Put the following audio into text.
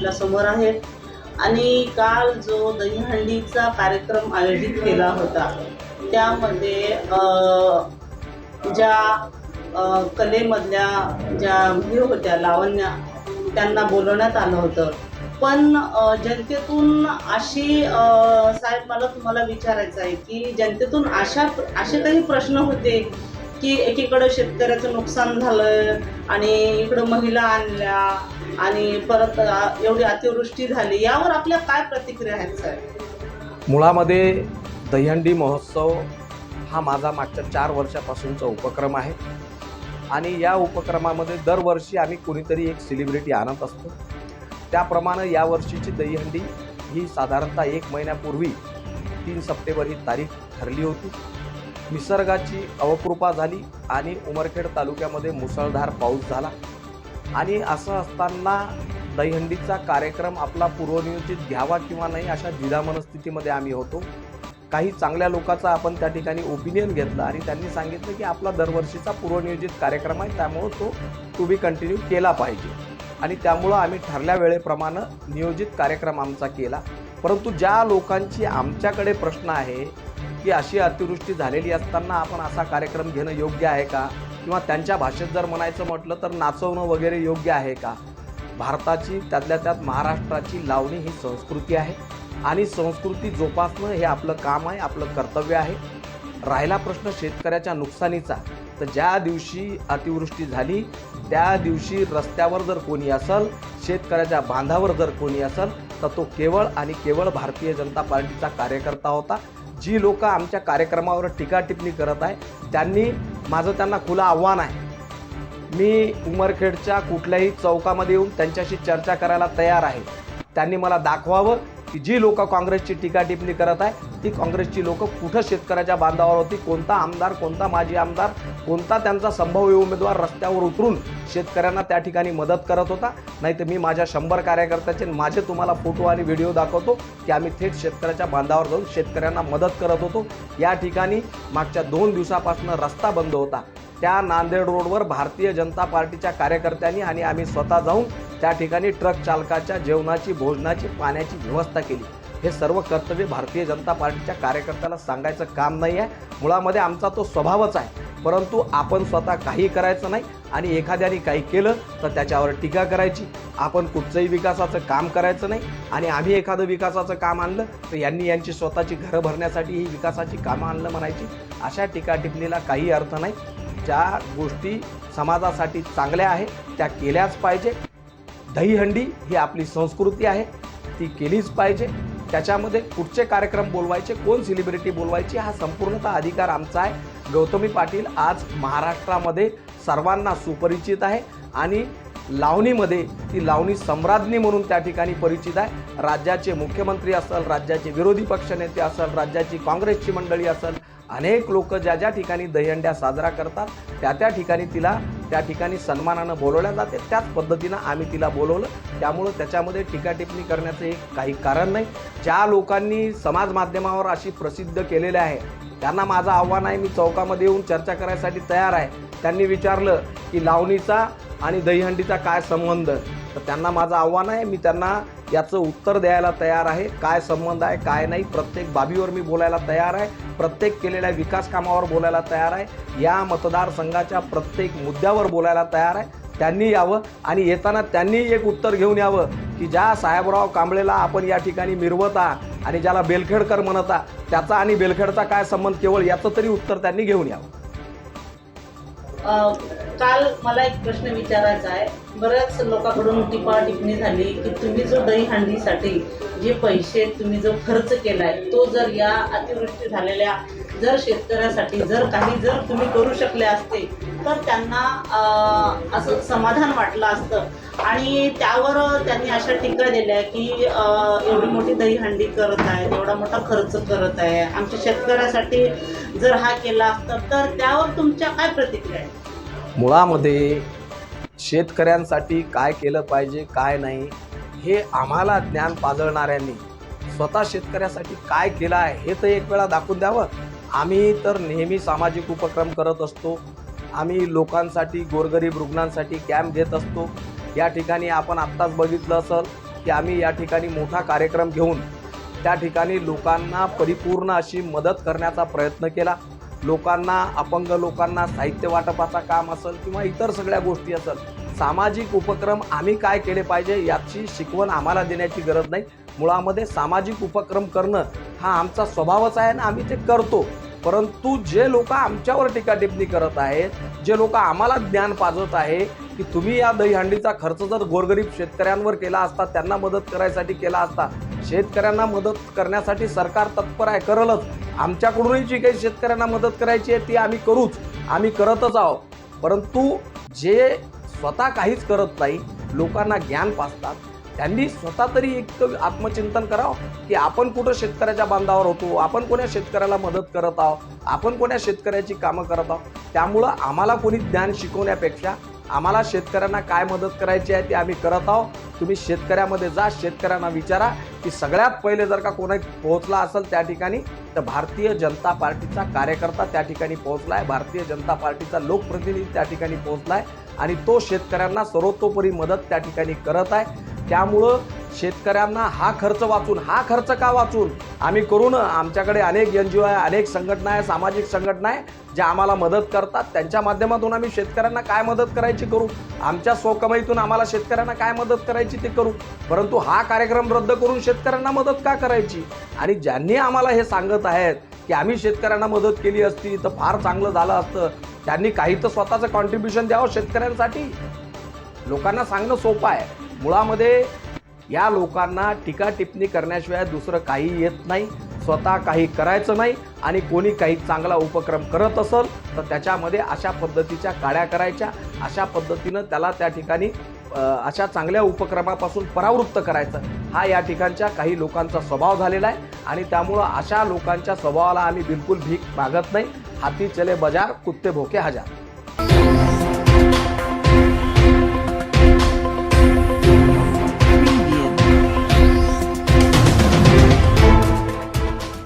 आपल्यासमोर आहेत आणि काल जो दहीहंडीचा कार्यक्रम आयोजित केला होता त्यामध्ये ज्या कलेमधल्या ज्या हे होत्या लावण्या त्यांना बोलवण्यात आलं होतं. पण जनतेतून अशी साहेब मला तुम्हाला विचारायचं आहे की जनतेतून अशा असे काही प्रश्न होते की एकीकडं शेतकऱ्याचं नुकसान झालं आणि इकडं महिला आणल्या आणि परत एवढी अतिवृष्टी झाली यावर आपल्या काय प्रतिक्रिया आहेत साहेब मुळामध्ये दहीहंडी महोत्सव हा माझा मागच्या चार वर्षापासूनचा उपक्रम आहे. आणि या उपक्रमामध्ये दरवर्षी आम्ही कुणीतरी एक सेलिब्रिटी आणत असतो. त्याप्रमाणे यावर्षीची दहीहंडी ही साधारणतः एक महिन्यापूर्वी तीन सप्टेंबर ही तारीख ठरली होती. निसर्गाची अवकृपा झाली आणि उमरखेड तालुक्यामध्ये मुसळधार पाऊस झाला. आणि असं असताना दहीहंडीचा कार्यक्रम आपला पूर्वनियोजित घ्यावा किंवा नाही अशा द्विधा मनस्थितीमध्ये आम्ही होतो. काही चांगल्या लोकांचा आपण त्या ठिकाणी ओपिनियन घेतलं आणि त्यांनी सांगितलं की आपला दरवर्षीचा पूर्वनियोजित कार्यक्रम आहे त्यामुळं तो टू बी कंटिन्यू केला पाहिजे. आणि त्यामुळं आम्ही ठरल्या वेळेप्रमाणे नियोजित कार्यक्रम आमचा केला. परंतु ज्या लोकांची आमच्याकडे प्रश्न आहे की अशी अतिवृष्टी झालेली असताना आपण असा कार्यक्रम घेणं योग्य आहे का? किंवा त्यांच्या भाषेत जर म्हणायचं म्हटलं तर नाचवणं वगैरे योग्य आहे का? भारताची त्यातल्या त्यात महाराष्ट्राची लावणी ही संस्कृती आहे. आणि संस्कृती जोपासणं हे आपलं काम आहे आपलं कर्तव्य आहे. राहिला प्रश्न शेतकऱ्याच्या नुकसानीचा तर ज्या दिवशी अतिवृष्टी झाली त्या दिवशी रस्त्यावर जर कोणी असेल शेतकऱ्याच्या बांधावर जर कोणी असेल तर तो केवळ आणि केवळ भारतीय जनता पार्टीचा कार्यकर्ता होता. जी लोक आमच्या कार्यक्रमावर टीका टिप्पणी करत आहे त्यांनी माझं त्यांना खुलं आव्हान आहे. मी उमरखेडच्या कुठल्याही चौकामध्ये येऊन त्यांच्याशी चर्चा करायला तयार आहे. त्यांनी मला दाखवावं की जी लोक काँग्रेसची टीका टिप्पणी करत आहे ती काँग्रेसची लोक कुठं शेतकऱ्याच्या बांधावर होती कोणता आमदार कोणता माजी आमदार कोणता त्यांचा संभाव्य उमेदवार रस्त्यावर उतरून शेतकऱ्यांना त्या ठिकाणी मदत करत होता. नाही तर मी माझ्या शंभर कार्यकर्त्याचे आणि माझे तुम्हाला फोटो आणि व्हिडिओ दाखवतो की आम्ही थेट शेतकऱ्याच्या बांधावर जाऊन शेतकऱ्यांना मदत करत होतो. या ठिकाणी मागच्या दोन दिवसापासून रस्ता बंद होता. त्या नांदेड रोडवर भारतीय जनता पार्टीच्या कार्यकर्त्यांनी आणि आम्ही स्वतः जाऊन त्या ठिकाणी ट्रक चालकाच्या जेवणाची भोजनाची पाण्याची व्यवस्था केली. हे सर्व कर्तव्य भारतीय जनता पार्टीच्या कार्यकर्त्याला सांगायचं काम नाही आहे मुळामध्ये आमचा तो स्वभावच आहे. परंतु आपण स्वतः काही करायचं नाही आणि एखाद्याने काही केलं तर त्याच्यावर टीका करायची. आपण कुठचंही विकासाचं काम करायचं नाही आणि आम्ही एखादं विकासाचं काम आणलं तर यांनी यांची स्वतःची घरं भरण्यासाठी ही विकासाची कामं आणलं म्हणायची. अशा टीका टिपणीला काही अर्थ नाही. ज्या गोष्टी समाजासाठी चांगल्या आहेत त्या केल्याच पाहिजे. दहीहंडी ही आपली संस्कृती आहे. ती केलीच पाहिजे. त्याच्यामध्ये कुठचे कार्यक्रम बोलवायचे कोण सेलिब्रिटी बोलवायची हा संपूर्णतः अधिकार आमचा आहे. गौतमी पाटील आज महाराष्ट्रामध्ये सर्वांना सुपरिचित आहे आणि लावणीमध्ये ती लावणी सम्राज्ञी म्हणून त्या ठिकाणी परिचित आहे. राज्याचे मुख्यमंत्री असेल राज्याचे विरोधी पक्षनेते असेल राज्याची काँग्रेसची मंडळी असेल अनेक लोक ज्या ज्या ठिकाणी दहीहंड्या साजरा करतात त्या त्या ठिकाणी तिला त्या ठिकाणी सन्मानानं बोलवल्या जाते. त्याच पद्धतीनं आम्ही तिला बोलवलं. त्यामुळं त्याच्यामध्ये टीकाटिपणी करण्याचं एक काही कारण नाही. ज्या लोकांनी समाज माध्यमावर अशी प्रसिद्ध केलेले आहे त्यांना माझं आव्हान आहे मी चौकामध्ये येऊन चर्चा करायसाठी तयार आहे. त्यांनी विचारलं की लावणीचा आणि दहीहंडीचा काय संबंध? तर त्यांना माझं आव्हान आहे मी त्यांना याचं उत्तर द्यायला तयार आहे. काय संबंध आहे काय नाही प्रत्येक बाबीवर मी बोलायला तयार आहे. प्रत्येक केलेल्या विकास कामावर बोलायला तयार आहे. या मतदारसंघाच्या प्रत्येक मुद्द्यावर बोलायला तयार आहे. त्यांनी यावं आणि येताना त्यांनी एक उत्तर घेऊन यावं की ज्या साहेबराव कांबळेला आपण या ठिकाणी मिरवता आणि ज्याला बेलखेडकर म्हणता त्याचा आणि बेलखेडचा काय संबंध केवळ याचं तरी उत्तर त्यांनी घेऊन यावं. काल मला एक प्रश्न विचारायचा आहे. बऱ्याच लोकांकडून टिपा टिप्पणी झाली की तुम्ही जो दहीहंडीसाठी जे पैसे तुम्ही जो खर्च केलाय तो जर या अतिवृष्टी झालेल्या जर शेतकऱ्यासाठी जर काही जर तुम्ही करू शकले असते तर त्यांना असं समाधान वाटलं असतं. आणि त्यावर त्यांनी अशा टीका दिल्या की एवढी मोठी दहीहंडी करत आहे एवढा मोठा खर्च करत आहे. आमच्या शेतकऱ्यासाठी जर हा केला असता तर त्यावर तुमच्या काय प्रतिक्रिया आहे मुळामध्ये शेतकऱ्यांसाठी काय केलं पाहिजे काय नाही हे आम्हाला ज्ञान पाजळणाऱ्यांनी स्वतः शेतकऱ्यासाठी काय केलं आहे हे तर एक वेळा दाखवून द्यावं. आम्ही तर नेहमी सामाजिक उपक्रम करत असतो. आम्ही लोकांसाठी गोरगरीब रुग्णांसाठी कॅम्प घेत असतो. या ठिकाणी आपण आत्ताच बघितलं असेल की आम्ही या ठिकाणी मोठा कार्यक्रम घेऊन त्या ठिकाणी लोकांना परिपूर्ण अशी मदत करण्याचा प्रयत्न केला. लोकांना अपंग लोकांना साहित्य वाटपाचा काम असेल किंवा इतर सगळ्या गोष्टी असेल सामाजिक उपक्रम आम्ही काय केले पाहिजे याची शिकवण आम्हाला देण्याची गरज नाही. मुळामध्ये सामाजिक उपक्रम करणं हा आमचा स्वभावच आहे ना आम्ही ते करतो. परंतु जे लोक आमच्यावर टीका टिप्पणी करत आहेत जे लोक आम्हाला ज्ञान पाजत आहे की तुम्ही या दहीहंडीचा खर्च जर गोरगरीब शेतकऱ्यांवर केला असता त्यांना मदत करायसाठी केला असता शेतकऱ्यांना मदत करण्यासाठी सरकार तत्पर आहे करलच. आमच्याकडूनही जी काही शेतकऱ्यांना मदत करायची आहे ती आम्ही करूच. आम्ही करतच आहोत. परंतु जे स्वतः काहीच करत नाही लोकांना ज्ञान पाचतात त्यांनी स्वतः तरी एक आत्मचिंतन करावं की आपण कुठं शेतकऱ्याच्या बांधावर होतो आपण कोण्या शेतकऱ्याला मदत करत आहोत आपण कोण्या शेतकऱ्याची कामं करत आहोत. त्यामुळं आम्हाला कोणी ज्ञान शिकवण्यापेक्षा आम्हाला शेतकऱ्यांना काय मदत करायची आहे ते आम्ही करत आहोत. तुम्ही शेतकऱ्यामध्ये जा शेतकऱ्यांना विचारा की सगळ्यात पहिले जर का कोणी पोहोचला असेल त्या ठिकाणी तर भारतीय जनता पार्टीचा कार्यकर्ता त्या ठिकाणी पोहोचला आहे भारतीय जनता पार्टीचा लोकप्रतिनिधी त्या ठिकाणी पोहोचला आहे आणि तो शेतकऱ्यांना सर्वतोपरी मदत त्या ठिकाणी करत आहे. त्यामुळं शेतकऱ्यांना हा खर्च वाचून हा खर्च का वाचून? आम्ही करू ना आमच्याकडे अनेक एन जी ओ आहे अनेक संघटना आहे सामाजिक संघटना आहे ज्या आम्हाला मदत करतात. त्यांच्या माध्यमातून आम्ही शेतकऱ्यांना काय मदत करायची करू? आमच्या स्वकमाईतून आम्हाला शेतकऱ्यांना काय मदत करायची ते करू? परंतु हा कार्यक्रम रद्द करून शेतकऱ्यांना मदत का करायची? आणि ज्यांनी आम्हाला हे सांगत आहेत की आम्ही शेतकऱ्यांना मदत केली असती तर फार चांगलं झालं असतं. त्यांनी काही तर स्वतःचं कॉन्ट्रीब्युशन द्यावं शेतकऱ्यांसाठी. लोकांना सांगणं सोपं आहे. मुळामध्ये या लोकांना टीका टिप्पणी करण्याशिवाय दुसरं काही येत नाही. स्वतः काही करायचं नाही आणि कोणी काही चांगला उपक्रम करत असेल तर त्याच्यामध्ये अशा पद्धतीच्या काड्या करायच्या. अशा पद्धतीनं त्याला त्या ठिकाणी अशा चांगल्या उपक्रमापासून परावृत्त करायचं. हा या ठिकाणच्या काही लोकांचा स्वभाव झालेला आहे आणि त्यामुळं अशा लोकांच्या स्वभावाला आम्ही बिलकुल भीक मागत नाही. हाती चले बजार कुत्ते भोके हजार.